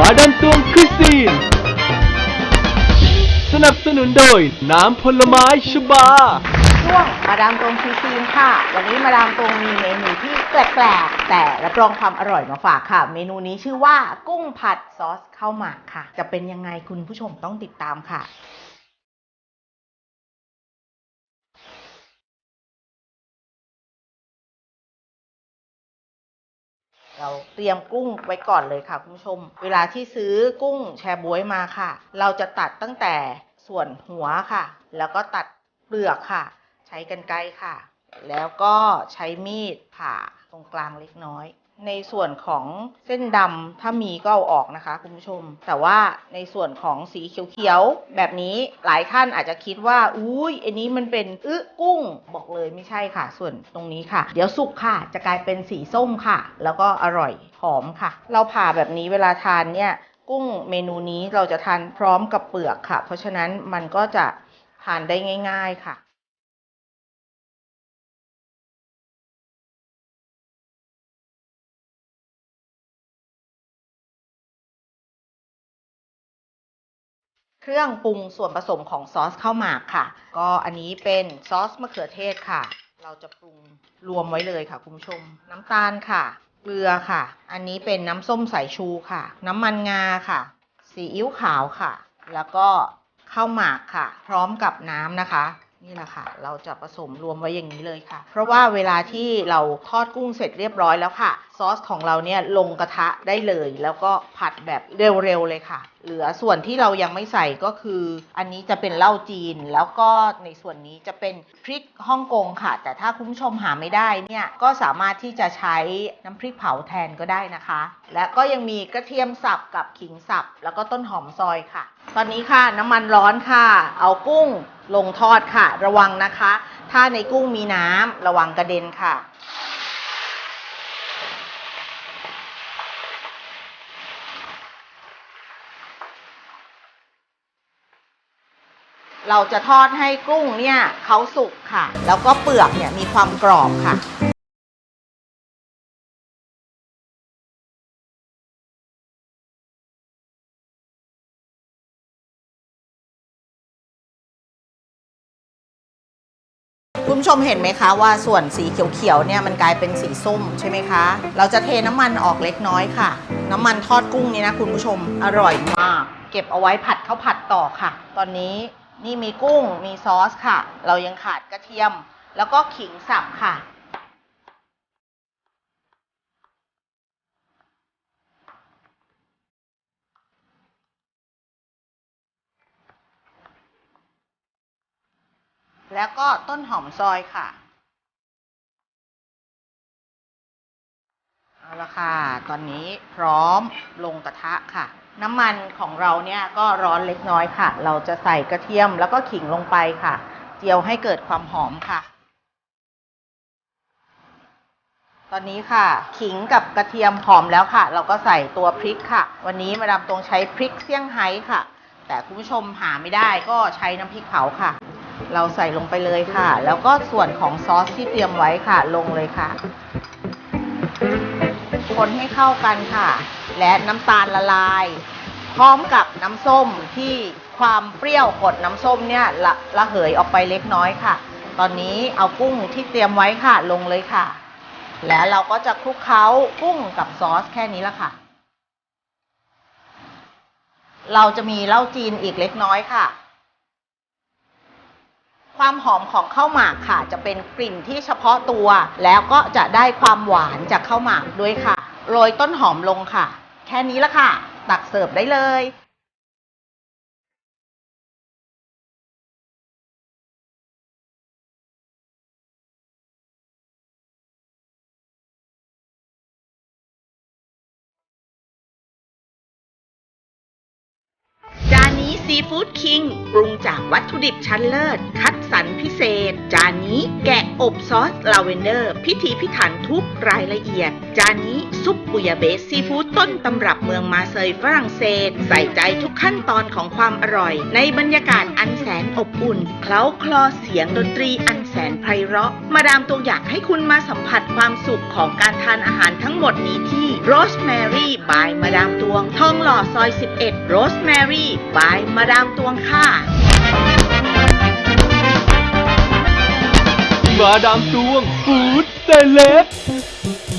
มาดันตวงคริสตีน สนับสนุนโดย น้ำผลไม้ชบา ช่วงมาดามตรงซีซีนค่ะ วันนี้มาดามตรงมีเมนูที่แปลกๆ แต่รับรองความอร่อยมาฝากค่ะ เมนูนี้ชื่อว่ากุ้งผัดซอสข้าวหมากค่ะ จะเป็นยังไงคุณผู้ชมต้องติดตามค่ะ เราเตรียมกุ้งไว้ก่อนเลยค่ะคุณผู้ชม เวลาที่ซื้อกุ้งแชบวยมาค่ะ เราจะตัดตั้งแต่ส่วนหัวค่ะ แล้วก็ตัดเปลือกค่ะ ใช้กรรไกรค่ะ แล้วก็ใช้มีดผ่าตรงกลางเล็กน้อย ในส่วนของเส้นดำถ้ามีก็เอาออกนะคะคุณผู้ชม แต่ว่าในส่วนของสีเขียวๆแบบนี้หลายท่านอาจจะคิดว่า อุ้ยอันนี้มันเป็นอึะกุ้งบอกเลยไม่ใช่ค่ะ ส่วนตรงนี้ค่ะ เดี๋ยวสุกค่ะ จะกลายเป็นสีส้มค่ะ แล้วก็อร่อยหอมค่ะ เราผ่าแบบนี้เวลาทานเนี่ย กุ้งเมนูนี้เราจะทานพร้อมกับเปลือกค่ะ เพราะฉะนั้นมันก็จะทานได้ง่าย ๆค่ะ เครื่องปรุงส่วนผสมของซอสข้าวหมากค่ะ ก็อันนี้เป็นซอสมะเขือเทศค่ะ เราจะปรุงรวมไว้เลยค่ะคุณผู้ชม น้ำตาลค่ะ เกลือค่ะ อันนี้เป็นน้ำส้มสายชูค่ะ น้ำมันงาค่ะซีอิ๊วขาวค่ะ แล้วก็ข้าวหมากค่ะ พร้อมกับน้ำนะคะ นี่แหละค่ะ เราจะผสมรวมไว้อย่างนี้เลยค่ะ เพราะว่าเวลาที่เราทอดกุ้งเสร็จเรียบร้อยแล้วค่ะ ซอสของเราเนี่ยลงกระทะได้เลย แล้วก็ผัดแบบเร็วๆเลยค่ะ เหลือส่วนที่เรายังไม่ใส่ก็คือ อันนี้จะเป็นเหล้าจีน แล้วก็ในส่วนนี้จะเป็นพริกฮ่องกงค่ะ แต่ถ้าคุณผู้ชมหาไม่ได้เนี่ยก็สามารถที่จะใช้น้ำพริกเผาแทนก็ได้นะคะ และก็ยังมีกระเทียมสับกับขิงสับแล้วก็ต้นหอมซอยค่ะ ตอนนี้ค่ะน้ำมันร้อนค่ะ เอากุ้ง ลงทอดค่ะ ระวังนะคะ ถ้าในกุ้งมีน้ำระวังกระเด็นค่ะ เราจะทอดให้กุ้งเนี่ยเขาสุกค่ะ แล้วก็เปลือกเนี่ยมีความกรอบค่ะ คุณผู้ชมเห็นไหมคะว่าส่วนสีเขียวๆเนี่ยมันกลายเป็นสีส้มใช่ไหมคะ เราจะเทน้ำมันออกเล็กน้อยค่ะ น้ำมันทอดกุ้งนี่นะคุณผู้ชมอร่อยมาก เก็บเอาไว้ผัดข้าวผัดต่อค่ะ ตอนนี้นี่มีกุ้งมีซอสค่ะ เรายังขาดกระเทียม แล้วก็ขิงสับค่ะ แล้วก็ต้นหอมซอยค่ะ เอาละค่ะ ตอนนี้พร้อมลงกระทะค่ะ น้ำมันของเราเนี่ยก็ร้อนเล็กน้อยค่ะ เราจะใส่กระเทียมแล้วก็ขิงลงไปค่ะ เจียวให้เกิดความหอมค่ะ ตอนนี้ค่ะ ขิงกับกระเทียมหอมแล้วค่ะ เราก็ใส่ตัวพริกค่ะ วันนี้มาดามตรงใช้พริกเซี่ยงไฮ้ค่ะ แต่คุณผู้ชมหาไม่ได้ก็ใช้น้ำพริกเผาค่ะ เราใส่ลงไปเลยค่ะ แล้วก็ส่วนของซอสที่เตรียมไว้ค่ะ ลงเลยค่ะ คนให้เข้ากันค่ะ และน้ำตาลละลาย พร้อมกับน้ำส้มที่ความเปรี้ยวกดน้ำส้มเนี่ยละระเหยออกไปเล็กน้อยค่ะ ตอนนี้เอากุ้งที่เตรียมไว้ค่ะ ลงเลยค่ะ แล้วเราก็จะคลุกเคล้ากุ้งกับซอสแค่นี้ละค่ะเราจะมีเหล้าจีนอีกเล็กน้อยค่ะ ความหอมของข้าวหมากค่ะ จะเป็นกลิ่นที่เฉพาะตัว แล้วก็จะได้ความหวานจากข้าวหมากด้วยค่ะ โรยต้นหอมลงค่ะ แค่นี้ละค่ะ ตักเสิร์ฟได้เลย ซีฟู้ดคิงปรุงจากวัตถุดิบชั้นเลิศ คัดสรรพิเศษ จานนี้แกะอบซอสลาเวนเดอร์ พิถีพิถันทุกรายละเอียด จานนี้ซุปบุยาเบสซีฟู้ดต้นตำรับเมืองมาเซยฝรั่งเศส ใส่ใจทุกขั้นตอนของความอร่อย ในบรรยากาศอันแสนอบอุ่น เคล้าคลอเสียงดนตรีอัน แสนไพเราะ มาดามตวงอยากให้คุณมาสัมผัสความสุขของการทานอาหารทั้งหมดนี้ที่ Rosemary by มาดามตวง ทองหล่อซอย 11 Rosemary by มาดามตวงค่ะ มาดามตวงฟู้ดเซเลบ